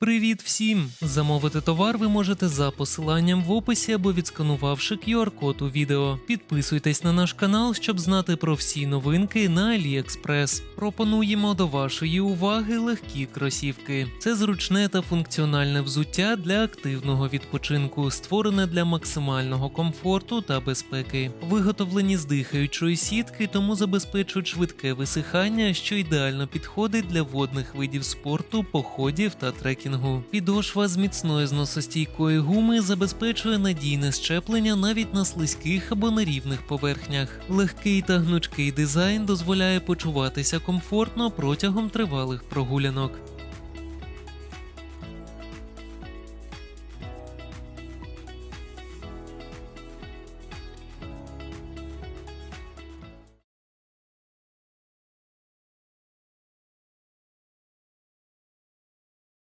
Привіт всім! Замовити товар ви можете за посиланням в описі або відсканувавши QR-код у відео. Підписуйтесь на наш канал, щоб знати про всі новинки на AliExpress. Пропонуємо до вашої уваги легкі кросівки. Це зручне та функціональне взуття для активного відпочинку, створене для максимального комфорту та безпеки. Виготовлені з дихаючої сітки, тому забезпечують швидке висихання, що ідеально підходить для водних видів спорту, походів та трекінгу. Підошва з міцної зносостійкої гуми забезпечує надійне щеплення навіть на слизьких або нерівних поверхнях. Легкий та гнучкий дизайн дозволяє почуватися комфортно протягом тривалих прогулянок.